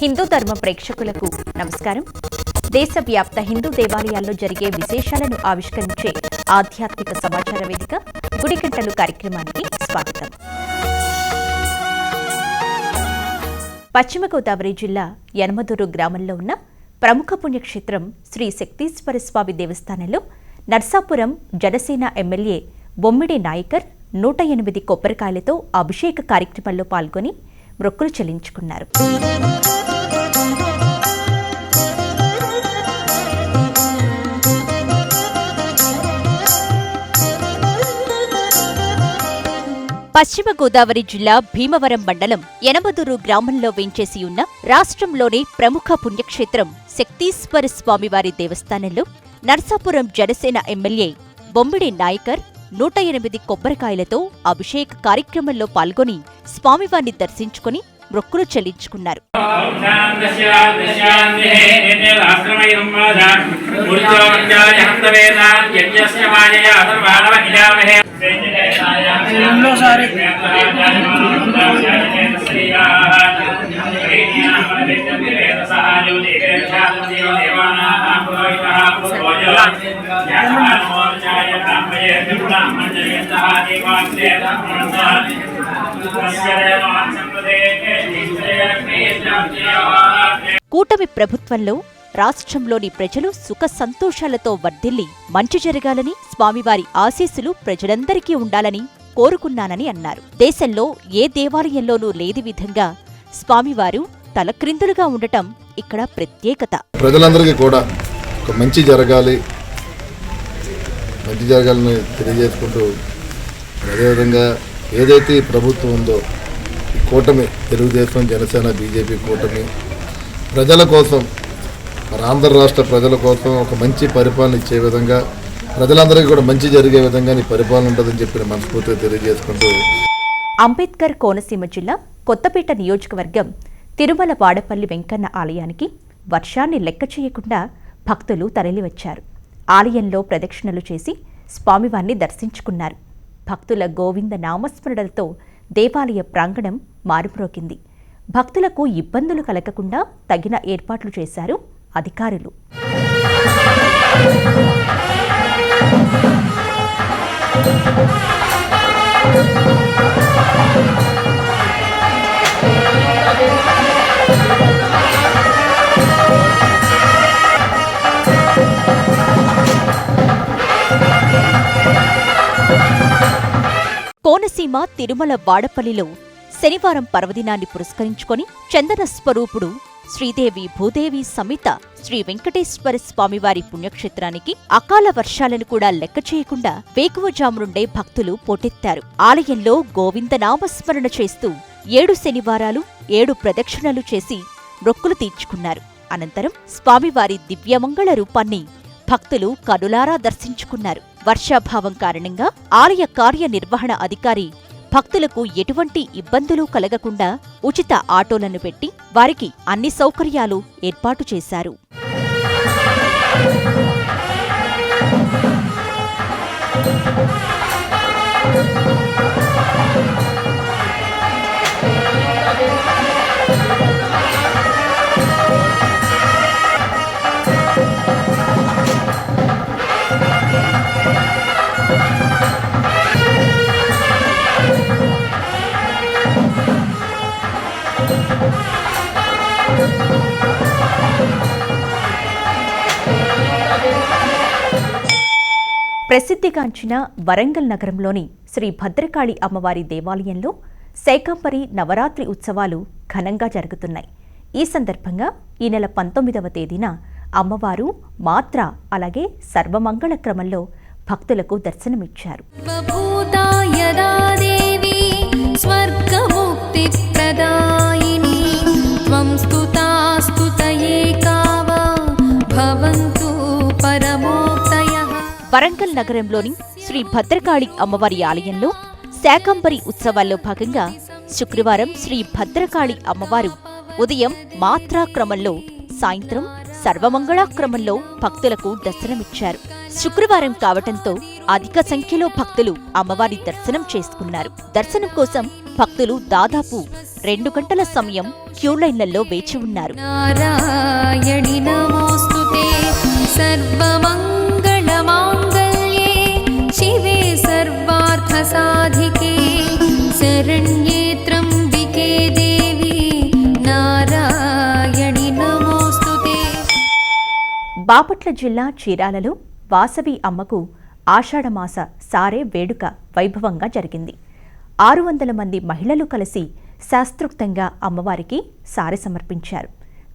హిందూ ధర్మ ప్రేక్షకులకు నమస్కారం. దేశవ్యాప్త హిందూ దేవాలయాల్లో జరిగే విశేషాలను ఆవిష్కరించే ఆధ్యాత్మిక సమాచార వేదిక గుడిగంటలు కార్యక్రమానికి స్వాగతం. పశ్చిమ గోదావరి జిల్లా యనమదూరు గ్రామంలో ఉన్న ప్రముఖ పుణ్యక్షేత్రం శ్రీ శక్తీశ్వర స్వామి దేవస్థానంలో నర్సాపురం జనసేన ఎమ్మెల్యే బొమ్మిడి నాయకర్ నూట ఎనిమిది కొబ్బరికాయలతో అభిషేక కార్యక్రమంలో పాల్గొని మొక్కులు చెల్లించుకున్నారు. పశ్చిమ గోదావరి జిల్లా భీమవరం మండలం ఎనమదూరు గ్రామంలో వేంచేసి ఉన్న రాష్ట్రంలోని ప్రముఖ పుణ్యక్షేత్రం శక్తీశ్వర స్వామివారి దేవస్థానంలో నర్సాపురం జనసేన ఎమ్మెల్యే బొమ్మిడి నాయకర్ నూట ఎనిమిది కొబ్బరికాయలతో అభిషేక కార్యక్రమంలో పాల్గొని స్వామివారిని దర్శించుకుని మొక్కులు చెల్లించుకున్నారు. రెండోసారి కూటమి ప్రభుత్వంలో రాష్ట్రంలోని ప్రజలు సుఖ సంతోషాలతో వర్ధిల్లి మంచి జరగాలని స్వామివారి ఆశీస్సులు ప్రజలందరికీ ఉండాలని కోరుకున్నానని అన్నారు. దేశంలో ఏ దేవాలయంలోనూ లేని విధంగా స్వామివారు తలక్రిందులుగా ఉండటం ఇక్కడ ప్రత్యేకత. ప్రజలందరికీ కూడా ఒక మంచి జరగాలి. మంచి జరగాలని తెలియజేసుకుంటూ అదేవిధంగా ఏదైతే ప్రభుత్వం ఉందో ఈ కూటమి తెలుగుదేశం జనసేన బీజేపీ కూటమి ప్రజల కోసం మన ఆంధ్ర రాష్ట్ర ప్రజల కోసం ఒక మంచి పరిపాలన ఇచ్చే విధంగా ప్రజలందరికీ కూడా మంచి జరిగే విధంగా నీ పరిపాలన ఉంటుందని చెప్పి నేను మనస్ఫూర్తిగా తెలియజేసుకుంటూ అంబేద్కర్ కోనసీమ జిల్లా కొత్తపేట నియోజకవర్గం తిరుమల వాడపల్లి వెంకన్న ఆలయానికి వర్షాన్ని లెక్క చేయకుండా భక్తులు తరలివచ్చారు. ఆలయంలో ప్రదక్షిణలు చేసి స్వామివారిని దర్శించుకున్నారు. భక్తుల గోవింద నామస్మరణలతో దేవాలయ ప్రాంగణం మారుమ్రోగింది. భక్తులకు ఇబ్బందులు కలగకుండా తగిన ఏర్పాట్లు చేశారు అధికారులు. తిరుమల వాడపల్లిలో శనివారం పర్వదినాన్ని పురస్కరించుకొని చందన స్వరూపుడు శ్రీదేవి భూదేవి సమేత శ్రీ వెంకటేశ్వర స్వామివారి పుణ్యక్షేత్రానికి అకాల వర్షాలను కూడా లెక్క చేయకుండా వేకువజాము భక్తులు పోటెత్తారు. ఆలయంలో గోవింద నామస్మరణ చేస్తూ ఏడు శనివారాలు ఏడు ప్రదక్షిణలు చేసి మొక్కులు తీర్చుకున్నారు. అనంతరం స్వామివారి దివ్యమంగళ రూపాన్ని భక్తులు కనులారా దర్శించుకున్నారు. వర్షాభావం కారణంగా ఆలయ కార్యనిర్వహణ అధికారి భక్తులకు ఎటువంటి ఇబ్బందులు కలగకుండా ఉచిత ఆటోలను పెట్టి వారికి అన్ని సౌకర్యాలు ఏర్పాటు చేశారు. ప్రసిద్ధిగాంచిన వరంగల్ నగరంలోని శ్రీ భద్రకాళి అమ్మవారి దేవాలయంలో శేకాంబరి నవరాత్రి ఉత్సవాలు ఘనంగా జరుగుతున్నాయి. ఈ సందర్భంగా ఈ నెల పంతొమ్మిదవ తేదీన అమ్మవారు మాత్ర అలాగే సర్వమంగళ క్రమంలో భక్తులకు దర్శనమిచ్చారు. స్వర్గముక్తి ప్రదా వరంగల్ నగరంలోని శ్రీ భద్రకాళి అమ్మవారి ఆలయంలో శాకంబరి ఉత్సవాల్లో భాగంగా శుక్రవారం శ్రీ భద్రకాళి అమ్మవారు ఉదయం మాత్రాక్రమంలో సాయంత్రం సర్వమంగళాక్రమంలో భక్తులకు దర్శనమిచ్చారు. శుక్రవారం కావటంతో అధిక సంఖ్యలో భక్తులు అమ్మవారి దర్శనం చేసుకున్నారు. దర్శనం కోసం భక్తులు దాదాపు రెండు గంటల సమయం క్యూలైన్లలో వేచి ఉన్నారు. సర్వమంగళ सर्वार्थसाधिके शरण्ये त्र्यम्बिके देवी नारायणि नमोऽस्तु ते బాపట్ల జిల్లా చీరాలలో వాసవి అమ్మకు ఆషాఢమాస సారే వేడుక వైభవంగా జరిగింది ఆరు వందల మంది మహిళలు కలిసి శాస్త్రోక్తంగా అమ్మవారికి సారె సమర్పించారు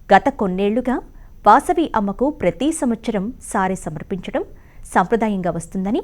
గత కొన్నేళ్లుగా వాసవి అమ్మకు ప్రతి సంవత్సరం సారె సమర్పించడం సంప్రదాయంగా వస్తుందని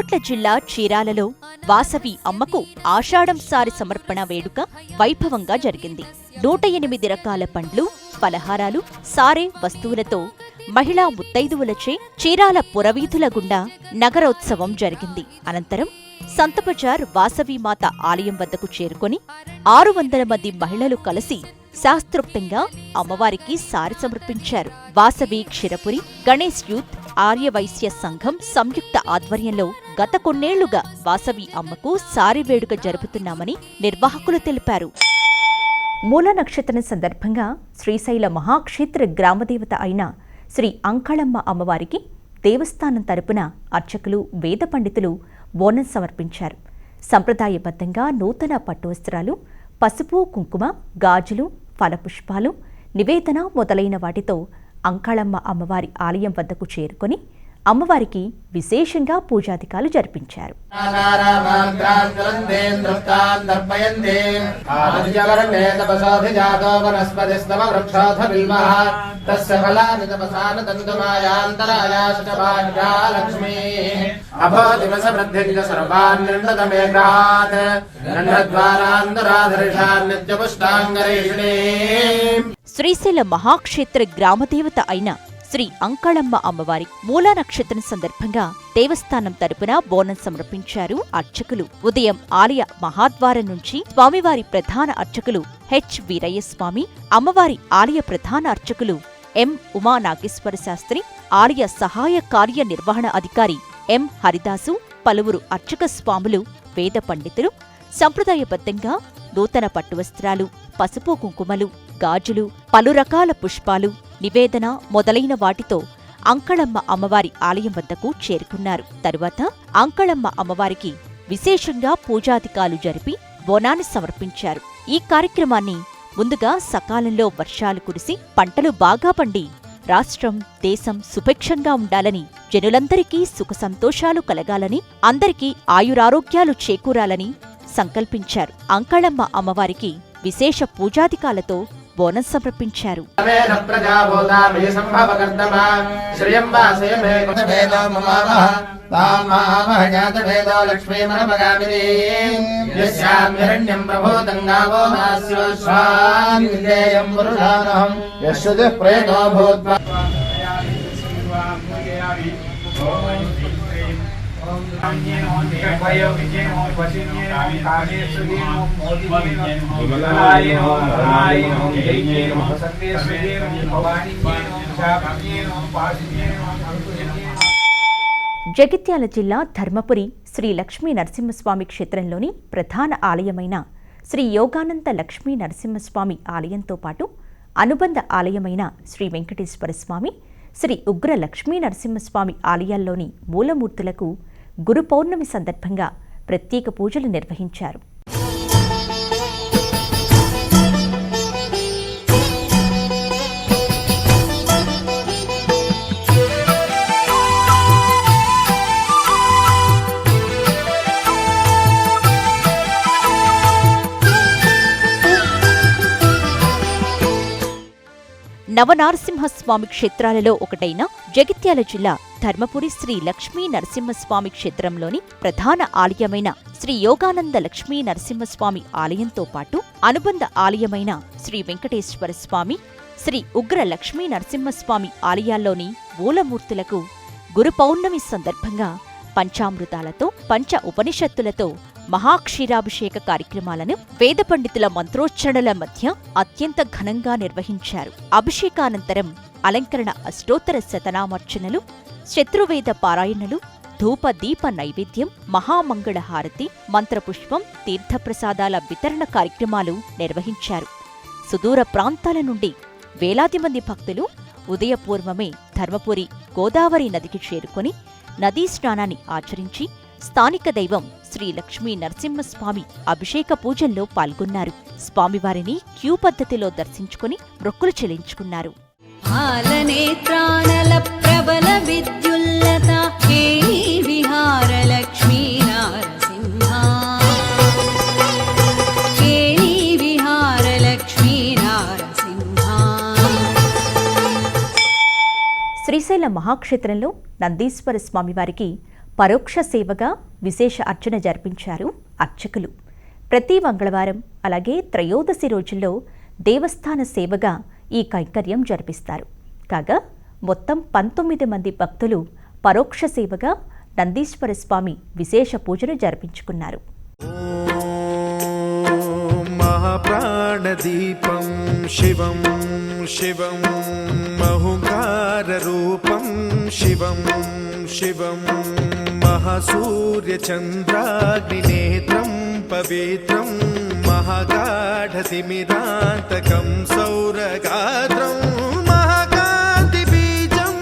బాపట్ల జిల్లా చీరాలలో వాసవి అమ్మకు ఆషాఢం సారి సమర్పణ వేడుక వైభవంగా జరిగింది. నూట ఎనిమిది రకాల పండ్లు పలహారాలు సారే వస్తువులతో మహిళా ముత్తైదువులచే చీరాల పురవీధుల గుండా నగరోత్సవం జరిగింది. అనంతరం సంతబజార్ వాసవిమాత ఆలయం వద్దకు చేరుకొని ఆరు వందల మంది మహిళలు కలిసి శాస్త్రోక్తంగా అమ్మవారికి సారి సమర్పించారు. వాసవి క్షీరపురి గణేష్ యూత్ ఆర్యవైశ్య సంఘం సంయుక్త ఆధ్వర్యంలో గత కొన్నేళ్ళుగా వాసవి అమ్మకు సారి వేడుక జరుపుతున్నామని నిర్వాహకులు తెలిపారు. మూల నక్షత్రం సందర్భంగా శ్రీశైల మహాక్షేత్ర గ్రామదేవత అయిన శ్రీ అంకళమ్మ అమ్మవారికి దేవస్థానం తరపున అర్చకులు వేద పండితులు బోనం సమర్పించారు. సంప్రదాయబద్ధంగా నూతన పట్టు వస్త్రాలు పసుపు కుంకుమ గాజులు ఫలపుష్పాలు నివేదన మొదలైన వాటితో అంకాళమ్మ అమ్మవారి ఆలయం వద్దకు చేరుకొని అమ్మవారికి విశేషంగా పూజాధికాలు జరిపించారు. శ్రీశైల మహాక్షేత్ర గ్రామదేవత అయిన శ్రీ అంకళమ్మ అమ్మవారి మూలా నక్షత్రం సందర్భంగా దేవస్థానం తరపున బోనం సమర్పించారు అర్చకులు. ఉదయం ఆలయ మహాద్వారం నుంచి స్వామివారి ప్రధాన అర్చకులు హెచ్ వీరయ్యస్వామి అమ్మవారి ఆలయ ప్రధాన అర్చకులు ఎం ఉమా నాగేశ్వర శాస్త్రి ఆలయ సహాయ కార్యనిర్వహణ అధికారి ఎం హరిదాసు పలువురు అర్చక స్వాములు వేద పండితులు సంప్రదాయబద్ధంగా నూతన పట్టువస్త్రాలు పసుపు కుంకుమలు గాజులు పలు రకాల పుష్పాలు నివేదన మొదలైన వాటితో అంకళమ్మ అమ్మవారి ఆలయం వద్దకు చేరుకున్నారు. తరువాత అంకళమ్మ అమ్మవారికి విశేషంగా పూజాధికాలు జరిపి బోనాన్ని సమర్పించారు. ఈ కార్యక్రమాన్ని ముందుగా సకాలంలో వర్షాలు కురిసి పంటలు బాగా పండి రాష్ట్రం దేశం సుభిక్షంగా ఉండాలని జనులందరికీ సుఖ సంతోషాలు కలగాలని అందరికీ ఆయురారోగ్యాలు చేకూరాలని సంకల్పించారు. అంకళమ్మ అమ్మవారికి విశేష పూజాధికాలతో బోనస్ సమర్పించారు. ప్రేతో భూత్వా. జగిత్యాల జిల్లా ధర్మపురి శ్రీ లక్ష్మీ నరసింహస్వామి క్షేత్రంలోని ప్రధాన ఆలయమైన శ్రీ యోగానంద లక్ష్మీ నరసింహస్వామి ఆలయంతో పాటు అనుబంధ ఆలయమైన శ్రీ వెంకటేశ్వర స్వామి శ్రీ ఉగ్ర లక్ష్మీ నరసింహస్వామి ఆలయాల్లోని మూలమూర్తులకు గురు పౌర్ణమి సందర్భంగా ప్రత్యేక పూజలు నిర్వహించారు. నవనరసింహస్వామి క్షేత్రాలలో ఒకటైన జగిత్యాల జిల్లా ధర్మపురి శ్రీ లక్ష్మీ నరసింహస్వామి క్షేత్రంలోని ప్రధాన ఆలయమైన శ్రీ యోగానంద లక్ష్మీ నరసింహస్వామి ఆలయంతో పాటు అనుబంధ ఆలయమైన శ్రీ వెంకటేశ్వర స్వామి శ్రీ ఉగ్ర లక్ష్మీ నరసింహస్వామి ఆలయాల్లోని మూలమూర్తులకు గురు పౌర్ణమి సందర్భంగా పంచామృతాలతో పంచ ఉపనిషత్తులతో మహాక్షీరాభిషేక కార్యక్రమాలను వేద పండితుల మంత్రోచ్చరణల మధ్య అత్యంత ఘనంగా నిర్వహించారు. అభిషేకానంతరం అలంకరణ అష్టోత్తర శతనామర్చనలు శత్రువేద పారాయణలు ధూప దీప నైవేద్యం మహామంగళహారతి మంత్రపుష్పం తీర్థప్రసాదాల వితరణ కార్యక్రమాలు నిర్వహించారు. సుదూర ప్రాంతాల నుండి వేలాది మంది భక్తులు ఉదయపూర్వమే ధర్మపురి గోదావరి నదికి చేరుకొని నదీ స్నానాన్ని ఆచరించి స్థానిక దైవం శ్రీ లక్ష్మీ నరసింహస్వామి అభిషేక పూజల్లో పాల్గొన్నారు. స్వామివారిని క్యూ పద్ధతిలో దర్శించుకుని మొక్కులు చెల్లించుకున్నారు. ప్రబల విద్యుల్లత విహార శ్రీశైల మహాక్షేత్రంలో నందీశ్వర స్వామివారికి పరోక్ష సేవగా విశేష అర్చన జరిపించారు అర్చకులు. ప్రతి మంగళవారం అలాగే త్రయోదశి రోజుల్లో దేవస్థాన సేవగా ఈ కైంకర్యం జరిపిస్తారు. కాగా మొత్తం పంతొమ్మిది మంది భక్తులు పరోక్ష సేవగా నందీశ్వర స్వామి విశేష పూజను జరిపించుకున్నారు. మహాప్రాణదీపం शिवं शिवं महुकाररूपं शिवं शिवं महासूर्यचन्द्राग्निनेत्रं पवित्रं महागाढतिमिरान्तकं सौरगात्रं महाकान्तिबीजं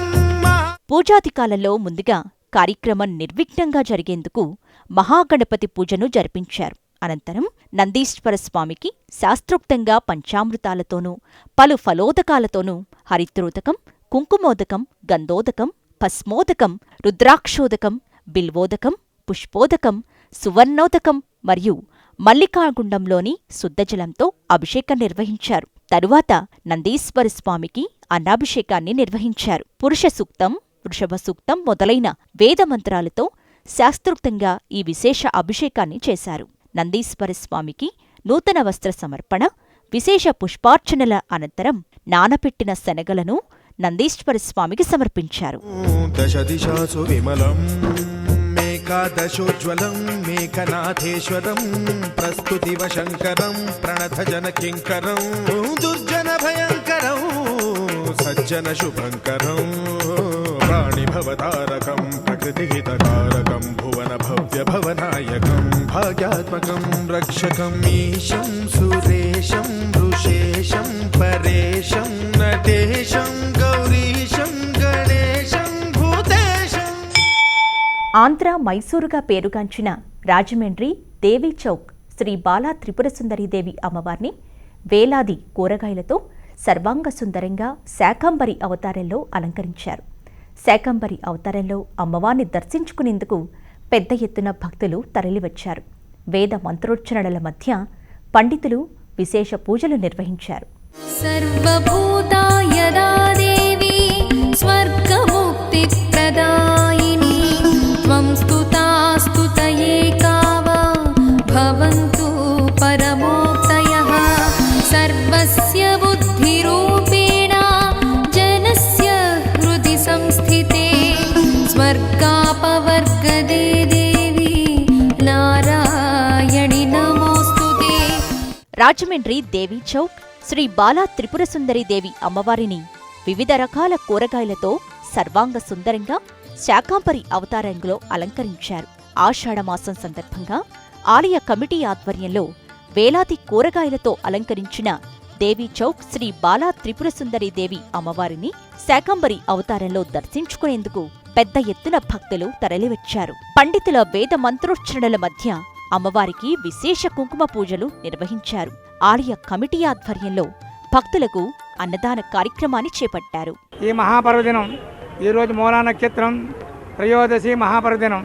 महा పూజాధికాలంలో ముందుగా కార్యక్రమం నిర్విఘ్నంగా జరిగేందుకు మహాగణపతి పూజను జరిపించారు అనంతరం నందీశ్వర స్వామికి శాస్త్రోక్తంగా పంచామృతాలతోనూ పలు ఫలోదకాలతోనూ హరిత్రోదకం కుంకుమోదకం గంధోదకం భస్మోదకం రుద్రాక్షోదకం బిల్వోదకం పుష్పోదకం సువర్ణోదకం మరియు మల్లికాగుండంలోని శుద్ధజలంతో అభిషేకం నిర్వహించారు. తరువాత నందీశ్వర స్వామికి అన్నాభిషేకాన్ని నిర్వహించారు. పురుష సూక్తం వృషభ సూక్తం మొదలైన వేదమంత్రాలతో శాస్త్రోక్తంగా ఈ విశేష అభిషేకాన్ని చేశారు. నందీశ్వర స్వామికి నూతన వస్త్ర సమర్పణ విశేష పుష్పార్చనల అనంతరం నానపెట్టిన శనగలను నందీశ్వర స్వామికి సమర్పించారు. దశ మేకనాథేశ్వరం విమలం ప్రస్తుతివ శంకరం ప్రణత జన కింకరం దుర్జన భయంకరం సజ్జన శుభంకరం ప్రాణిభవతారకం ప్రకృతిహితకారకం భువన భవ్య భవనాయకం భాగ్యాత్మకం రక్షకం ఈశం సురేశం ఋషేశం పరేశం నటేశం గౌరీశం గణేశం భూతేశం ఆంధ్ర మైసూరుగా పేరుగాంచిన రాజమండ్రి దేవీ చౌక్ శ్రీ బాలా త్రిపుర సుందరీదేవి అమ్మవారిని వేలాది కూరగాయలతో సర్వాంగ సుందరంగా శాకంబరి అవతారంలో అలంకరించారు. శాకంబరి అవతారంలో అమ్మవారిని దర్శించుకునేందుకు పెద్ద ఎత్తున భక్తులు తరలివచ్చారు. వేద మంత్రోచ్చరణల మధ్య పండితులు విశేష పూజలు నిర్వహించారు. సర్వభూత రాజమండ్రి దేవీ చౌక్ శ్రీ బాలా త్రిపురసుందరి దేవి అమ్మవారిని వివిధ రకాల కూరగాయలతో సర్వాంగ సుందరంగా శాకాంబరి అవతారంలో అలంకరించారు. ఆషాఢమాసం సందర్భంగా ఆలయ కమిటీ ఆధ్వర్యంలో వేలాది కూరగాయలతో అలంకరించిన దేవీ చౌక్ శ్రీ బాలా త్రిపురసుందరి దేవి అమ్మవారిని శాకంబరి అవతారంలో దర్శించుకునేందుకు పెద్ద ఎత్తున భక్తులు తరలివచ్చారు. పండితుల వేద మంత్రోచ్చరణల మధ్య అమ్మవారికి విశేష కుంకుమ పూజలు నిర్వహించారు. ఆలయ కమిటీ ఆధ్వర్యంలో భక్తులకు అన్నదాన కార్యక్రమాన్ని చేపట్టారు. ఈ మహాపర్వదినం ఈరోజు మూలా నక్షత్రం త్రయోదశి మహాపర్వదినం.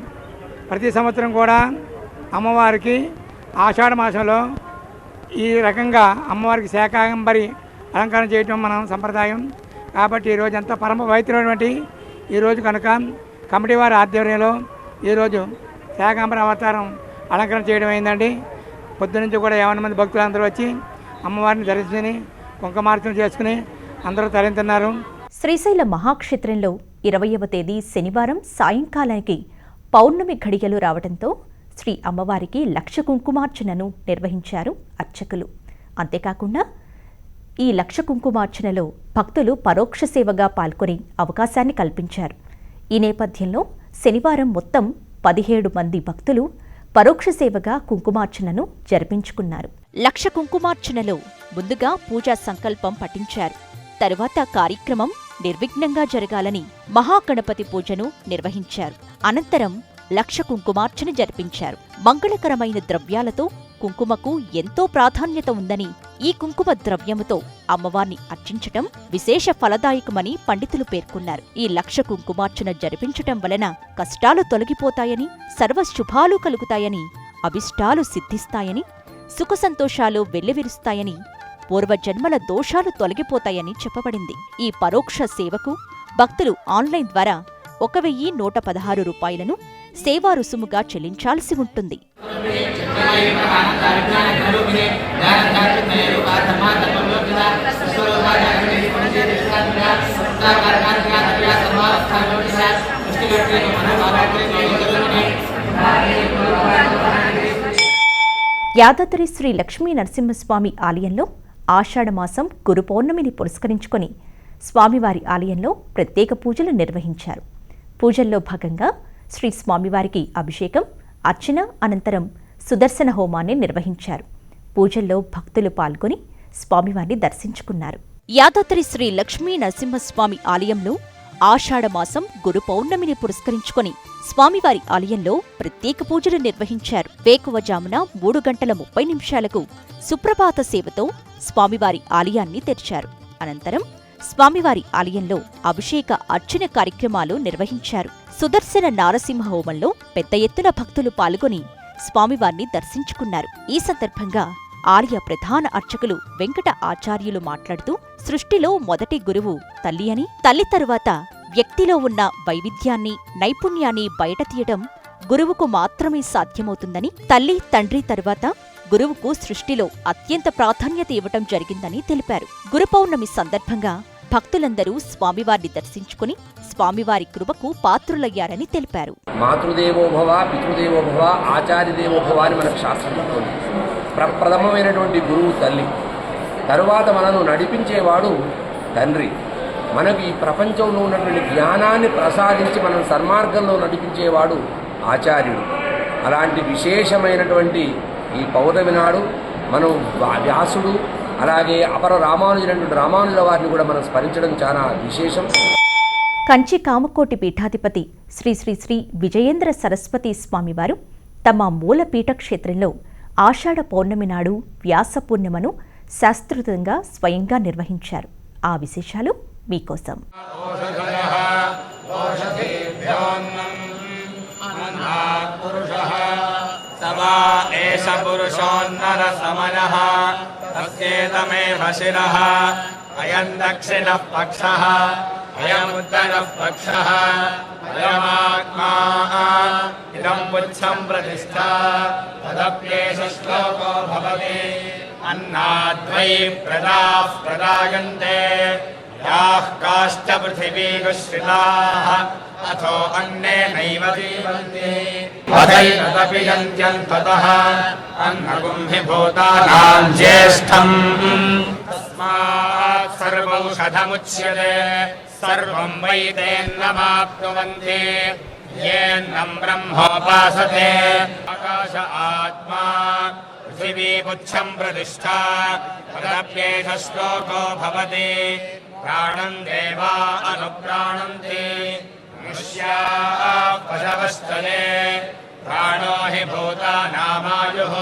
ప్రతి సంవత్సరం కూడా అమ్మవారికి ఆషాఢ మాసంలో ఈ రకంగా అమ్మవారికి శాకాంబరి అలంకరణ చేయటం మనం సంప్రదాయం. కాబట్టి ఈరోజు అంత పరమ పవిత్రమైనటువంటి ఈరోజు కనుక కమిటీ వారి ఆధ్వర్యంలో ఈరోజు శాకాంబర అవతారం అలంకరణ చేయడం అయిందండి పొద్దునుంచి కూడా యావన మంది భక్తులు అందరూ వచ్చి అమ్మవారిని దర్శించుకుని కుంకమార్చన చేసుకుని అందరూ తరింతున్నారు శ్రీశైల మహాక్షేత్రంలో ఇరవయవ తేదీ శనివారం సాయంకాలానికి పౌర్ణమి ఘడియలు రావడంతో శ్రీ అమ్మవారికి లక్ష కుంకుమార్చనను నిర్వహించారు అర్చకులు. అంతేకాకుండా ఈ లక్ష కుంకుమార్చనలో భక్తులు పరోక్ష సేవగా పాల్గొనే అవకాశాన్ని కల్పించారు. ఈ నేపథ్యంలో శనివారం మొత్తం పదిహేడు మంది భక్తులు పరోక్ష సేవగా కుంకుమార్చనను జరిపించుకున్నారు. లక్ష కుంకుమార్చనలో ముందుగా పూజా సంకల్పం పఠించారు. తరువాత కార్యక్రమం నిర్విఘ్నంగా జరగాలని మహాగణపతి పూజను నిర్వహించారు. అనంతరం లక్ష కుంకుమార్చన జరిపించారు. మంగళకరమైన ద్రవ్యాలతో కుంకుమకు ఎంతో ప్రాధాన్యత ఉందని ఈ కుంకుమ ద్రవ్యముతో అమ్మవారిని అర్చించటం విశేష ఫలదాయకమని పండితులు పేర్కొన్నారు. ఈ లక్ష కుంకుమార్చన జరిపించటం వలన కష్టాలు తొలగిపోతాయని సర్వశుభాలు కలుగుతాయని అభిష్టాలు సిద్ధిస్తాయని సుఖ సంతోషాలు వెల్లివిరుస్తాయని పూర్వజన్మల దోషాలు తొలగిపోతాయని చెప్పబడింది. ఈ పరోక్ష సేవకు భక్తులు ఆన్లైన్ ద్వారా ఒక వెయ్యి నూట పదహారు రూపాయలను సేవా రుసుముగా చెల్లించాల్సి ఉంటుంది. యాదాద్రి శ్రీ లక్ష్మీ నరసింహస్వామి ఆలయంలో ఆషాఢమాసం గురు పౌర్ణమిని పురస్కరించుకొని స్వామివారి ఆలయంలో ప్రత్యేక పూజలు నిర్వహించారు. పూజల్లో భాగంగా శ్రీ స్వామివారికి అభిషేకం అర్చన అనంతరం సుదర్శన హోమాన్ని నిర్వహించారు. పూజల్లో భక్తులు పాల్గొని స్వామివారిని దర్శించుకున్నారు. యాదాద్రి శ్రీ లక్ష్మీ నరసింహస్వామి ఆలయంలో ఆషాఢమాసం గురు పౌర్ణమిని పురస్కరించుకుని స్వామివారి ఆలయంలో ప్రత్యేక పూజలు నిర్వహించారు. వేకువజామున మూడు గంటల ముప్పై నిమిషాలకు సుప్రభాత సేవతో స్వామివారి ఆలయాన్ని తెరిచారు. అనంతరం స్వామివారి ఆలయంలో అభిషేక అర్చన కార్యక్రమాలు నిర్వహించారు. సుదర్శన నారసింహ హోమంలో పెద్ద ఎత్తున భక్తులు పాల్గొని స్వామివారిని దర్శించుకున్నారు. ఈ సందర్భంగా ఆలయ ప్రధాన అర్చకులు వెంకట ఆచార్యులు మాట్లాడుతూ సృష్టిలో మొదటి గురువు తల్లి అని తల్లి తరువాత వ్యక్తిలో ఉన్న వైవిధ్యాన్ని నైపుణ్యాన్ని బయట తీయడం గురువుకు మాత్రమే సాధ్యమవుతుందని తల్లి తండ్రి తరువాత గురువుకు సృష్టిలో అత్యంత ప్రాధాన్యత ఇవ్వటం జరిగిందని తెలిపారు. గురుపౌర్ణమి సందర్భంగా భక్తులందరూ స్వామివారిని దర్శించుకుని స్వామివారి కృపకు పాత్రులయ్యారని తెలిపారు. మాతృదేవోభవ పితృదేవోభవ పితృదేవో అని మనకు శాస్త్రం చెప్తుంది. ప్రప్రథమమైనటువంటి గురువు తల్లి. తరువాత మనను నడిపించేవాడు తండ్రి. మనకు ఈ ప్రపంచంలో ఉన్నటువంటి జ్ఞానాన్ని ప్రసాదించి మనం సన్మార్గంలో నడిపించేవాడు ఆచార్యుడు. అలాంటి విశేషమైనటువంటి ఈ పౌర్ణమి నాడు మనం వ్యాసుడు అలాగే అపర రామానుజులైనటువంటి రామానుజుల వారిని కూడా మనం స్మరించడం చాలా విశేషం. కంచి కామకోటి పీఠాధిపతి శ్రీ శ్రీ శ్రీ విజయేంద్ర సరస్వతి స్వామివారు తమ మూల పీఠక్షేత్రంలో ఆషాఢ పౌర్ణమి నాడు వ్యాస పూర్ణిమను శాస్త్రుతంగా స్వయంగా నిర్వహించారు. ఆ విశేషాలు మీకోసం. అయం దక్షిణ పక్ష अयमुत्तरः पक्षः अयमात्मा इदम् पुच्छम् प्रतिष्ठा तदप्येष श्लोको भवति अन्नाद्वै प्रदाः प्रदायन्ते याः काश्च पृथिवीगुश्रिताः अथो अन्नेनैव जीवन्ति अथैतदपि यन्त्यन्ततः अन्नगुम्भिभूतानाम् ज्येष्ठम् तस्मात् सर्वौषधमुच्यते सर्वम् वै तेन्नमाप्नुवन्ति। येन्नम् ब्रह्मोपासते। आकाश आत्मा पृथिवीपुच्छम् प्रतिष्ठा तदप्येष श्लोको भवति। प्राणम् देवा अनुप्राणन्ति। मनुष्या पशवस्तले प्राणो हि भूतानामायुः।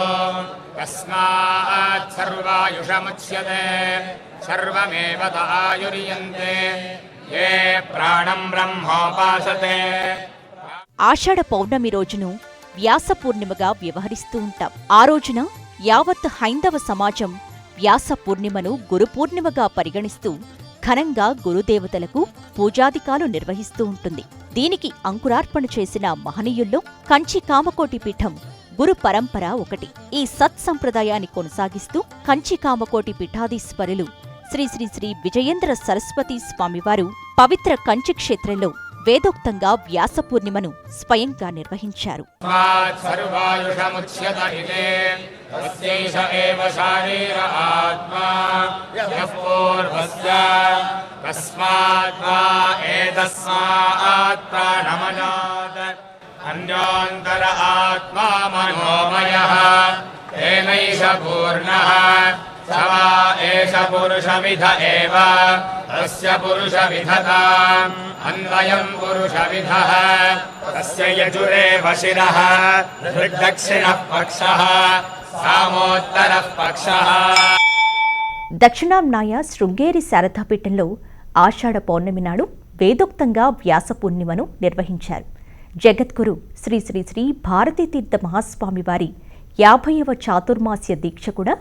तस्मात् सर्वायुषमुच्यते। सर्वमेव त आयुर्यन्ते। ఆషాఢ పౌర్ణమి రోజును వ్యాస పూర్ణిమగా వ్యవహరిస్తూ ఉంటాం. ఆ రోజున యావత్ హైందవ సమాజం వ్యాస పూర్ణిమను గురు పూర్ణిమగా పరిగణిస్తూ ఘనంగా గురుదేవతలకు పూజాధికాలు నిర్వహిస్తూ ఉంటుంది. దీనికి అంకురార్పణ చేసిన మహనీయుల్లో కంచి కామకోటి పీఠం గురు పరంపర ఒకటి. ఈ సత్సంప్రదాయాన్ని కొనసాగిస్తూ కంచి కామకోటి పీఠాధీశ్వరులు శ్రీ శ్రీ శ్రీ విజయేంద్ర సరస్వతి స్వామివారు పవిత్ర కంచి క్షేత్రంలో వేదోక్తంగా వ్యాస పూర్ణిమను స్వయంగా నిర్వహించారు. అన్యోంతర ఆత్మా మనోమయ పూర్ణ एव शारीर आत्मा यः पूर्वस्य तस्मात् वा एतस्मात् प्राणमनात् अन्योऽन्तर आत्मा मनोमयः तेनैष पूर्णः स वा एष पुरुषविध एव तस्य पुरुषविधताम् अन्वयम् पुरुषविधः तस्य यजुरेव शिरः दक्षिणः पक्षः सामोत्तरः पक्षः దక్షిణాంనాయ శృంగేరి శారదాపీఠంలో ఆషాఢ పౌర్ణమి నాడు వేదోక్తంగా వ్యాస పూర్ణిమను నిర్వహించారు జగద్గురు శ్రీ శ్రీ శ్రీ భారతీ తీర్థ మహాస్వామి వారి యాభైవ చాతుర్మాస్య దీక్ష కూడా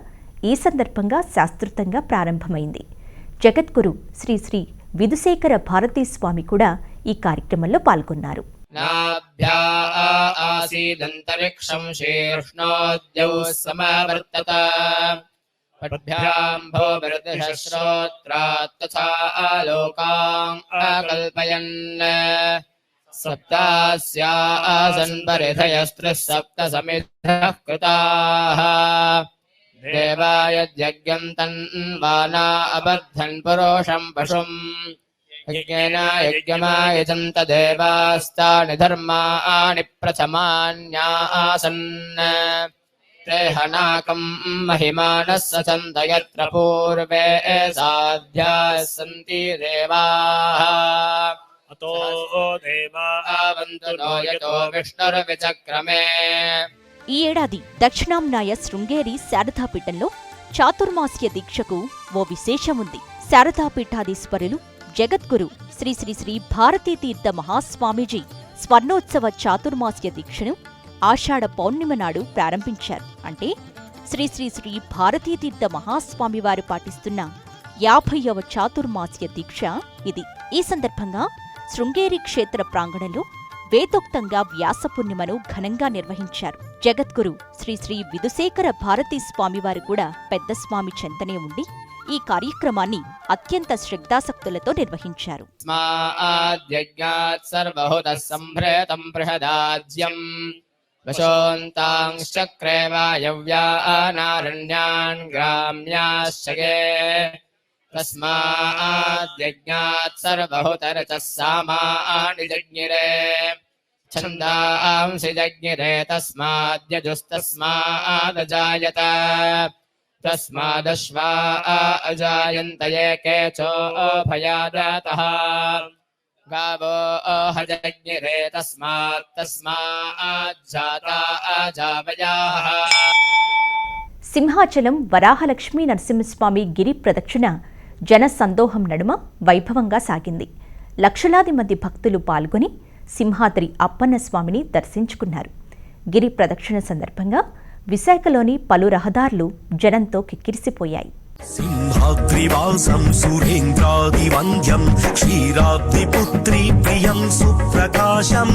ఈ సందర్భంగా శాస్త్రుతంగా ప్రారంభమైంది. జగద్గురు శ్రీ శ్రీ విధుశేఖర భారతీ స్వామి కూడా ఈ కార్యక్రమంలో పాల్గొన్నారు. ఆసీదంతరిక్షం శీర్ష్ణోద్యౌ ఆలోకాం సమిధ కృతాః. देवायज्ञम् तन्वाना अबद्धन् पुरुषम् पशुम्। यज्ञेन यज्ञमायजन्त देवास्तानि धर्माणि प्रथमान्या आसन् ते हनाकम् महिमानः सचन्त यत्र पूर्वे साध्याः सन्ति देवाः। अतो देवा आवन्तु नो यतो विष्णुर्विचक्रमे ఈ ఏడాది దక్షిణాంనాయ శృంగేరి శారదాపీఠంలో చాతుర్మాస్య దీక్షకు ఓ విశేషముంది. శారదాపీఠాధీశ్వరులు జగద్గురు శ్రీ శ్రీ శ్రీ భారతీ తీర్థ మహాస్వామీజీ స్వర్ణోత్సవ చాతుర్మాస్య దీక్షను ఆషాఢ పౌర్ణిమ నాడు ప్రారంభించారు. అంటే శ్రీ శ్రీ శ్రీ భారతీ తీర్థ పాటిస్తున్న యాభైవ చాతుర్మాస్య దీక్ష ఇది. ఈ సందర్భంగా శృంగేరి క్షేత్ర ప్రాంగణంలో వేదోక్తంగా వ్యాస పూర్ణిమను ఘనంగా నిర్వహించారు. జగద్గురు శ్రీ శ్రీ విధుశేఖర భారతీ స్వామివారు కూడా పెద్ద స్వామి చెంతనే ఉండి ఈ కార్యక్రమాన్ని అత్యంత శ్రద్ధాసక్తులతో నిర్వహించారు. వశోంతాంశ్చక్రే వాయవ్యా నారణ్యాన్ గ్రామ్యాశ్చగే वशोऽन्तांश्चक्रे वायव्यानारण्यान् ग्राम्याश्च ये तस्माद्यज्ञात् सर्वहुतरचः सामानि जज्ञिरे छन्दांसि जज्ञिरे तस्माद्यजुस्तस्मादजायत तस्मादश्वा अजायन्त ये केचोभयादातः गावो अहजज्ञिरे तस्मात् तस्माज्जाता अजावयाः సింహాచలం వరాహలక్ష్మీ నరసింహస్వామి గిరి ప్రదక్షిణ జన సందోహం నడుమ వైభవంగా సాగింది. లక్షలాది మంది భక్తులు పాల్గొని సింహాద్రి అప్పన్న స్వామిని దర్శించుకున్నారు. గిరి ప్రదక్షిణ సందర్భంగా విశాఖలోని పలు రహదారులు జనంతో కిక్కిరిసిపోయాయి. సురేంద్రాది వంద్యం క్షీరాద్రి పుత్రి ప్రియం సుప్రకాశం.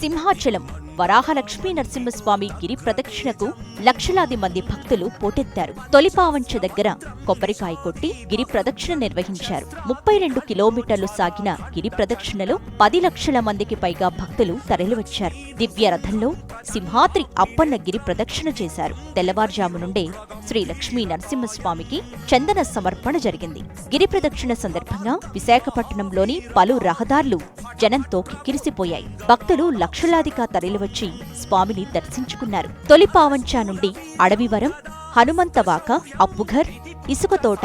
సింహాచలం వరాహలక్ష్మీ నరసింహస్వామి గిరి ప్రదక్షిణకు లక్షలాది మంది భక్తులు పోటెత్తారు. తొలిపావంచ దగ్గర కొబ్బరికాయ కొట్టి గిరి ప్రదక్షిణ నిర్వహించారు. ముప్పై రెండు కిలోమీటర్లు సాగిన గిరి ప్రదక్షిణలో పది లక్షల మందికి పైగా భక్తులు తరలివచ్చారు. దివ్య రథంలో సింహాద్రి అప్పన్న గిరి ప్రదక్షిణ చేశారు. తెల్లవారుజాము నుండే శ్రీ లక్ష్మీ నరసింహస్వామికి చందన సమర్పణ జరిగింది. గిరి ప్రదక్షిణ సందర్భంగా విశాఖపట్నంలోని పలు రహదారులు జనంతో కిక్కిరిసిపోయాయి. భక్తులు లక్షలాదిగా వచ్చి స్వామిని దర్శించుకున్నారు. తొలి పావంచా నుండి అడవివరం హనుమంతవాక అప్పుఘర్ ఇసుకతోట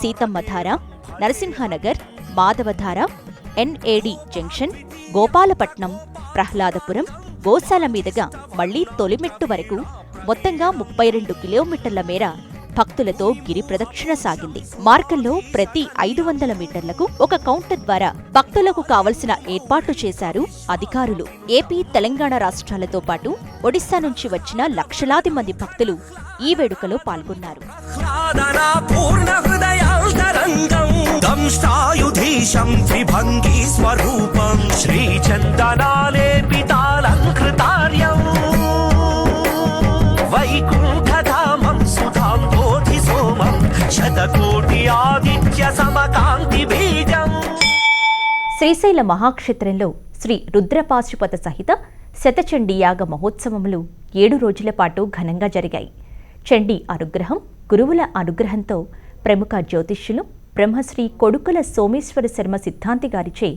సీతమ్మధార నరసింహనగర్ మాధవధార ఎన్ఏడి జంక్షన్ గోపాలపట్నం ప్రహ్లాదపురం గోశాల మీదుగా మళ్ళీ తొలిమెట్టు వరకు మొత్తంగా ముప్పై రెండు కిలోమీటర్ల మేర భక్తులతో గిరి ప్రదక్షిణ సాగింది. మార్గంలో ప్రతి ఐదు వందల మీటర్లకు ఒక కౌంటర్ ద్వారా భక్తులకు కావలసిన ఏర్పాట్లు చేశారు అధికారులు. ఏపీ తెలంగాణ రాష్ట్రాలతో పాటు ఒడిశా నుంచి వచ్చిన లక్షలాది మంది భక్తులు ఈ వేడుకలో పాల్గొన్నారు. ఆరాధనా కోటి ఆదిత్య సమకాంతి బీజం. శ్రీశైల మహాక్షేత్రంలో శ్రీ రుద్రపాశుపత సహిత శతచండీ యాగ మహోత్సవములు ఏడు రోజుల పాటు ఘనంగా జరిగాయి. చండీ అనుగ్రహం గురువుల అనుగ్రహంతో ప్రముఖ జ్యోతిష్యులు బ్రహ్మశ్రీ కొడుకుల సోమేశ్వర శర్మ సిద్ధాంతి గారిచే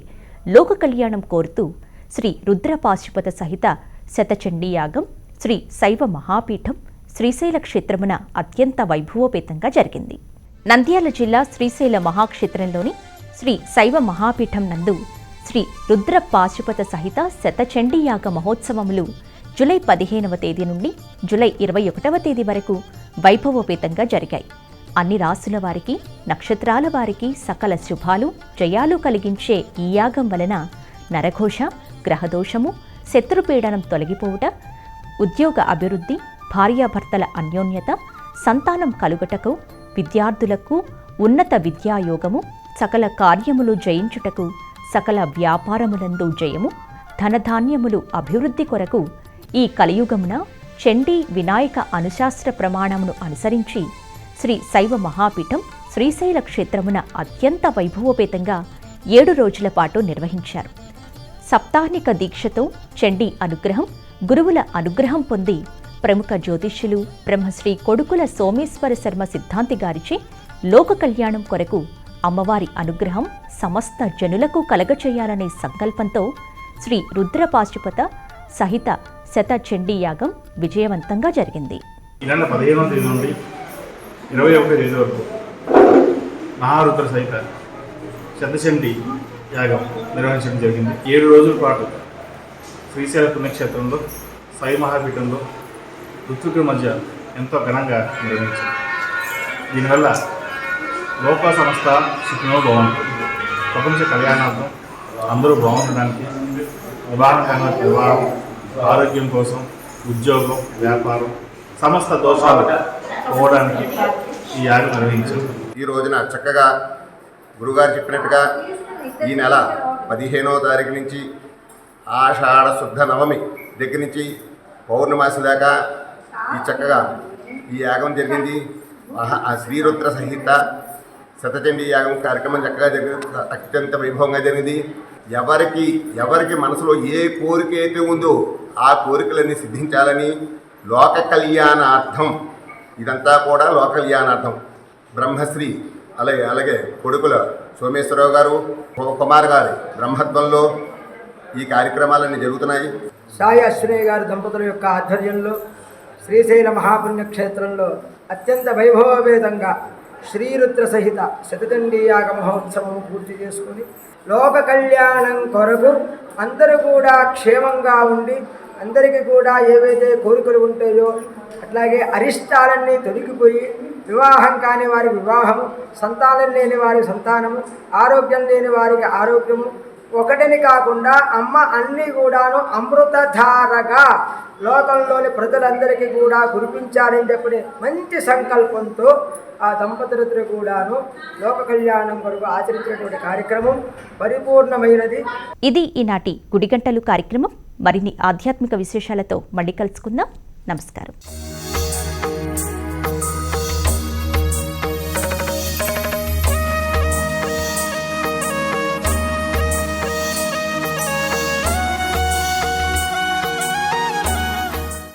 లోక కళ్యాణం కోరుతూ శ్రీ రుద్రపాశుపత సహిత శతచండీ యాగం శ్రీ శైవ మహాపీఠం శ్రీశైల క్షేత్రమున అత్యంత వైభవోపేతంగా జరిగింది. నంద్యాల జిల్లా శ్రీశైల మహాక్షేత్రంలోని శ్రీ శైవ మహాపీఠం నందు శ్రీ రుద్ర పాశుపత సహిత శతచండీయాగ మహోత్సవములు జులై పదిహేనవ తేదీ నుండి జులై ఇరవై ఒకటవ తేదీ వరకు వైభవోపేతంగా జరిగాయి. అన్ని రాసుల వారికి నక్షత్రాల వారికి సకల శుభాలు జయాలు కలిగించే ఈ యాగం వలన నరఘోష గ్రహదోషము శత్రుపీడనం తొలగిపోవుట ఉద్యోగ అభివృద్ధి భార్యాభర్తల అన్యోన్యత సంతానం కలుగటకు విద్యార్థులకు ఉన్నత విద్యాయోగము సకల కార్యములు జయించుటకు సకల వ్యాపారములందు జయము ధనధాన్యములు అభివృద్ధి కొరకు ఈ కలియుగమున చండీ వినాయక అనుశాస్త్ర ప్రమాణమును అనుసరించి శ్రీ శైవ మహాపీఠం శ్రీశైల క్షేత్రమున అత్యంత వైభవోపేతంగా ఏడు రోజుల పాటు నిర్వహించారు. సప్తాహ్నిక దీక్షతో చండీ అనుగ్రహం గురువుల అనుగ్రహం పొంది ప్రముఖ జ్యోతిష్యులు బ్రహ్మశ్రీ కొడుకుల సోమేశ్వర శర్మ సిద్ధాంతి గారిచే లోక కళ్యాణం కొరకు అమ్మవారి అనుగ్రహం సమస్త జనులకు కలగచేయాలనే సంకల్పంతో శ్రీ రుద్రపాశుపత సహిత శత చండీ యాగం విజయవంతంగా జరిగింది. ఈ నుండి ఇరవై తేదీ వరకు మహారుద్ర సహిత శతచండి యాగం నిర్వహించడం జరిగింది. ఏడు రోజుల పాటు శ్రీశైల పుణ్యక్షేత్రంలో సాయి మహాపీఠంలో ఋతుకుల మధ్య ఎంతో ఘనంగా నిర్వహించింది దీనివల్ల లోక సంస్థ సుఖమో బాగుంటుంది ప్రపంచ కళ్యాణార్థం అందరూ బాగుండడానికి వివాహం కన్నా వివాహం ఆరోగ్యం కోసం ఉద్యోగం వ్యాపారం సమస్త దోషాలు పోవడానికి ఈ యాగం నిర్వహించారు. ఈ రోజున చక్కగా గురుగారు చెప్పినట్టుగా ఈ నెల పదిహేనవ తారీఖు నుంచి ఆషాఢ శుద్ధ నవమి దగ్గర నుంచి పౌర్ణమాసి దాకా ఈ చక్కగా ఈ యాగం జరిగింది. ఆ శ్రీరుద్ర సహిత శతచండీ యాగం కార్యక్రమం చక్కగా జరిగింది అత్యంత వైభవంగా జరిగింది. ఎవరికి ఎవరికి మనసులో ఏ కోరిక అయితే ఉందో ఆ కోరికలన్నీ సిద్ధించాలని లోక కళ్యాణార్థం ఇదంతా కూడా లోక కళ్యాణార్థం. బ్రహ్మశ్రీ అలాగే అలాగే కొడుకుల సోమేశ్వరరావు గారు కుమార్ గారి బ్రహ్మత్వంలో ఈ కార్యక్రమాలన్నీ జరుగుతున్నాయి. సాయి అశ్వినయ్య గారి దంపతుల యొక్క ఆధ్వర్యంలో శ్రీశైల మహాపుణ్య క్షేత్రంలో అత్యంత వైభవభేదంగా శ్రీరుద్ర సహిత శతచండీయాగ మహోత్సవం పూర్తి చేసుకుని లోక కళ్యాణం కొరకు అందరూ కూడా క్షేమంగా ఉండి అందరికీ కూడా ఏవైతే కోరికలు ఉంటాయో అట్లాగే అరిష్టాలన్నీ తొలగిపోయి వివాహం కాని వారి వివాహము సంతానం లేని వారి సంతానము ఆరోగ్యం లేని వారికి ఆరోగ్యము ఒకటిని కాకుండా అమ్మ అన్ని కూడాను అమృతధారగా లోకంలోని ప్రజలందరికీ కూడా కురిపించాలని చెప్పి మంచి సంకల్పంతో ఆ దంపతులిద్దరు కూడాను లోక కళ్యాణం కొరకు ఆచరించినటువంటి కార్యక్రమం పరిపూర్ణమైనది. ఇది ఈనాటి గుడిగంటలు కార్యక్రమం. మరిన్ని ఆధ్యాత్మిక విశేషాలతో మళ్ళీ కలుసుకుందాం. నమస్కారం.